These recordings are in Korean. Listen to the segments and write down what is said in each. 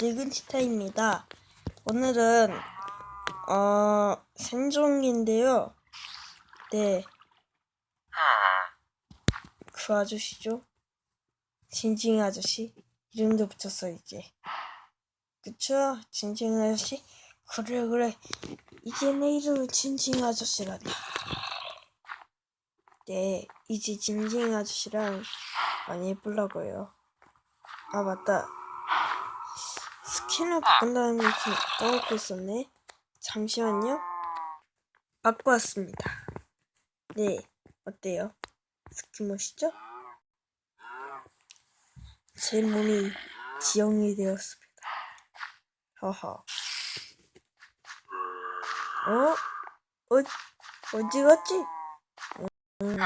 늙은 치타입니다. 오늘은 어 생존인데요. 네, 그 아저씨죠. 진징 아저씨 이름도 붙였어 이제. 그쵸? 진징 아저씨. 그래 그래. 이제 내 이름은 진징 아저씨란다. 네, 이제 진징 아저씨랑 많이 해보려고요. 아 맞다. 스킨을 바꾼다는 걸 까먹고 있었네. 잠시만요. 바꿔 왔습니다. 네, 어때요? 스킨 멋있죠? 제 몸이 지형이 되었습니다. 허허. 어? 어, 어디 갔지? 음,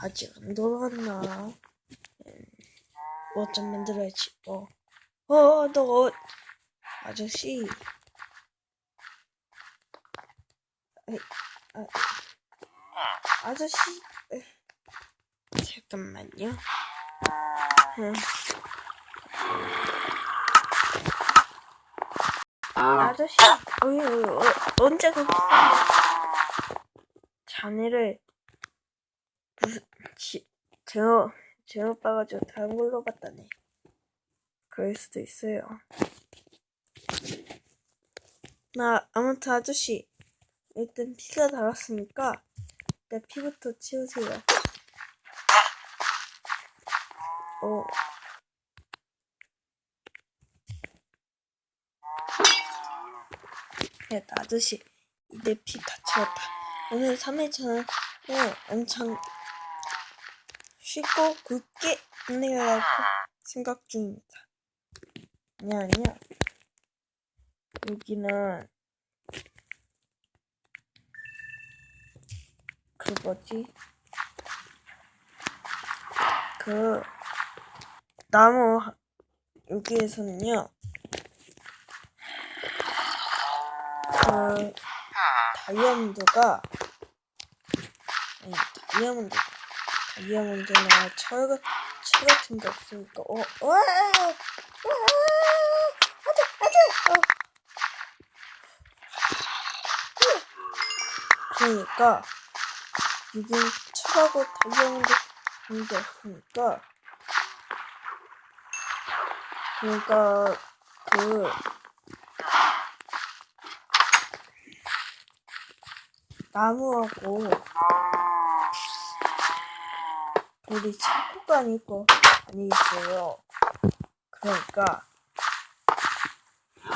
아직 안 돌아왔나? 음, 뭐좀 만들어야지, 뭐. 어, 너, 어, 아저씨. 아, 아저씨. 에, 잠깐만요. 응. 아저씨, 어, 어, 어, 언제 있어? 자네를 무슨 지, 제어 제 오빠가 저 다른 걸로 봤다네. 그럴 수도 있어요. 나 아무튼 아저씨 일단 피가 달았으니까 일단 피부터 치우세요. 어. 네, 아저씨 이제 피다 치웠다. 오늘 3일차는 엄청 쉽고 굵게 끝내려고 생각 중입니다. 아니야, 아니야. 여기는 그 뭐지? 그 나무 하- 여기에서는요. 그 다이아몬드가 아니 다이아몬드 다이아몬드나 철, 같- 철 같은 게 없으니까 어, 와, 와, 안돼, 안돼, 어. 그러니까 여긴 철하고 다이아몬드 그런 게 없으니까 그러니까 그 나무하고 우리 창고가 아니고 아니겠어요. 그러니까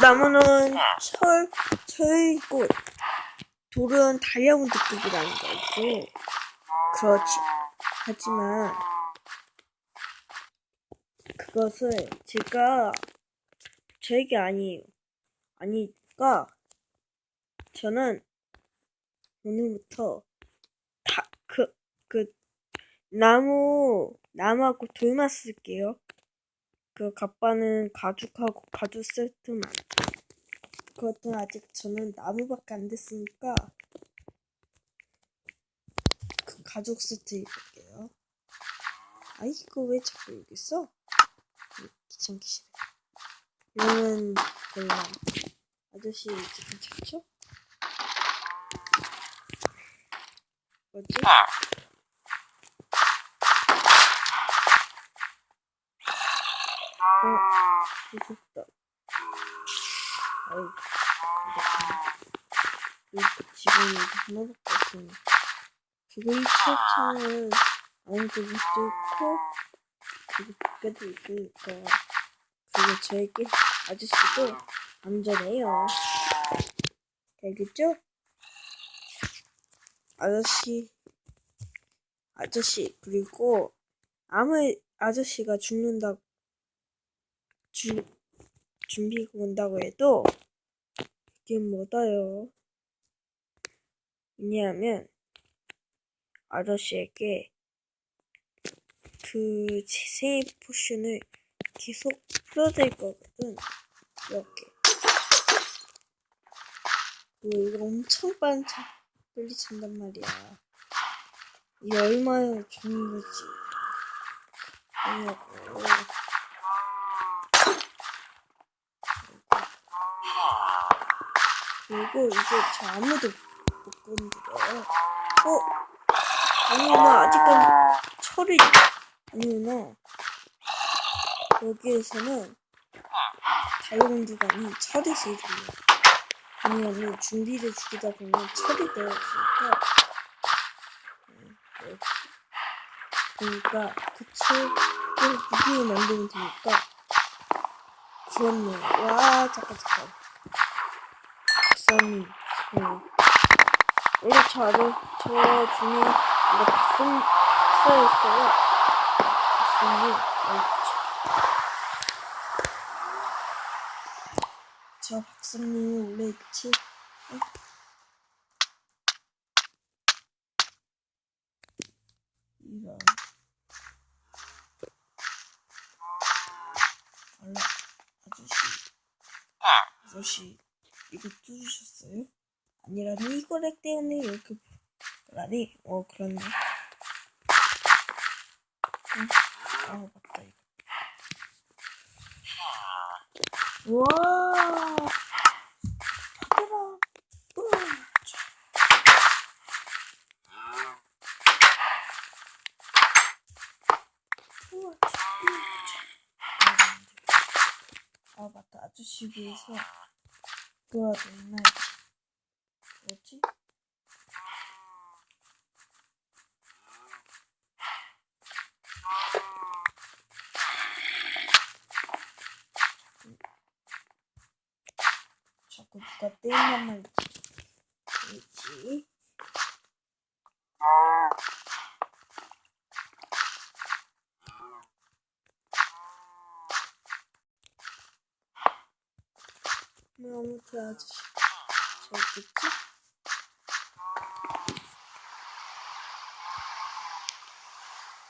나무는 철 철이고 돌은 다이아몬드 급이라는 거죠. 그렇지. 하지만 그것을 제가 저에게 아니에요. 아니까 저는 오늘부터 다그그 나무 나무하고 돌만 쓸게요. 그 갑바는 가죽하고 가죽 세트만. 그것도 아직 저는 나무밖에 안 됐으니까 그 가죽 세트 입을게요. 아 이거 왜 자꾸 여기 있어? 귀찮기 싫어. 이거는 돼. 아저씨 이제 괜찮죠? 뭐지? 어, 무섭다. 아이, 이거 지금 하나밖에 없으니. 이 차차는 아무도 못 뚫고, 그리고 밖에도 있으니까. 그리고 저에게 아저씨도 안전해요. 알겠죠? 아저씨, 아저씨, 그리고 아무 아저씨가 죽는다, 주, 준비가 온다고 해도 이게 뭐다요. 왜냐하면 아저씨에게 그 재생의 포션을 계속 풀어드릴 거거든. 이렇게. 그리고 이거 엄청 빨리 찬단 말이야. 이게 얼마나 좋은 거지. 뭐냐고. 그리고 이제 저 아무도 못 건드려요. 어? 아니구나. 아직까지 철이 아니구나. 여기에서는 아닌 철이 제일 좋네요. 왜냐면 준비를 죽이다 보면 철이 되어지니까 음, 이렇게. 그러니까 그 철을 무기로 만들면 되니까 그렇네. 와 잠깐 잠깐. 박사님, 어. 원래 저 아저 저 중에 원래 박사 박사였어요. 박사님, 어, 저, 저 박사님 원래 제 어? 이런 아저씨 아저씨 이거 뚫으셨어요? 아니라니 이거 렉 때문에 이렇게 라니 어 그런데 응? 아 맞다 이거. 우와. 아, 맞다. 아저씨 위해서 그거라도 있나야지. 뭐 아무튼 아저씨 저 있겠지?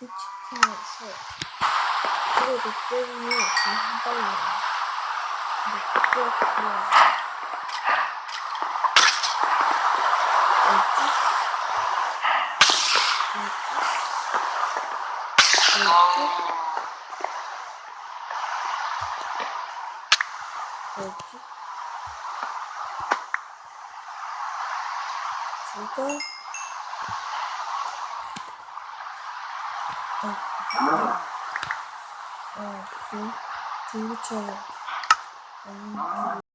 이 치킨에서 빨리 나와. 근데 그거 그냥 뭐지? 뭐지? 뭐지? 뭐지? 죽어? 어, 어, 그. 아니,